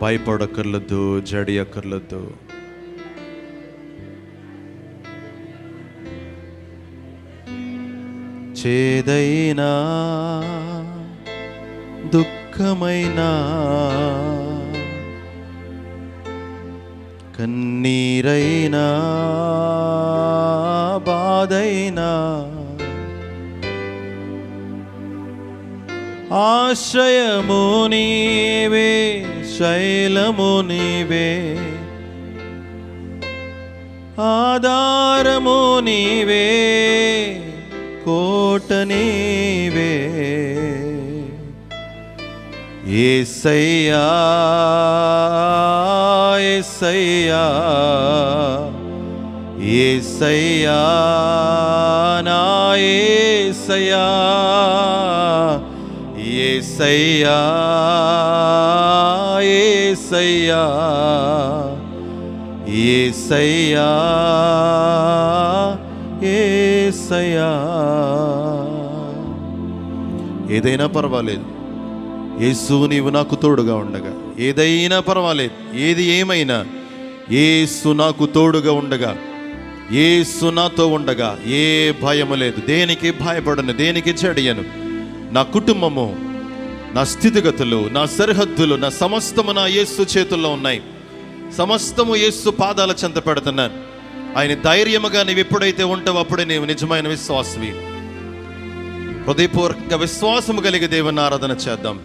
భయపడక్కర్లొద్దు జడి అక్కర్లద్దు చేదైనా దుఃఖమైనా కన్నీరైనా బాధైనా ఆశ్రయము నీవే శైలము నీవే. ఆధారము నీవే. కోట నీవే. ఏసయ్యా ఏసయ్యా ఏసయ్యా నా ఏసయ్యా ఏసయ్యా. ఏసయ్యా ఏసయ్యా ఏసయ్యా. ఏదైనా పర్వాలేదు. యేసు నీవు నాకు తోడుగా ఉండగా. ఏదైనా పర్వాలేదు. ఏది ఏమైనా ఏసు నాకు తోడుగా ఉండగా. ఏసు నాతో ఉండగా. ఏ భయము లేదు. దేనికి భయపడను? దేనికి చెడియను? నా కుటుంబము నా స్థితిగతులు నా సరిహద్దులు నా సమస్తము నా యేసు చేతుల్లో ఉన్నాయి. సమస్తము యేసు పాదాల చెంత పెడుతున్నాను. ఆయన ధైర్యముగా నీవు ఎప్పుడైతే ఉంటావో అప్పుడే నీవు నిజమైన విశ్వాసవి. హృదయపూర్వక విశ్వాసము కలిగి దేవుని ఆరాధన చేద్దాం.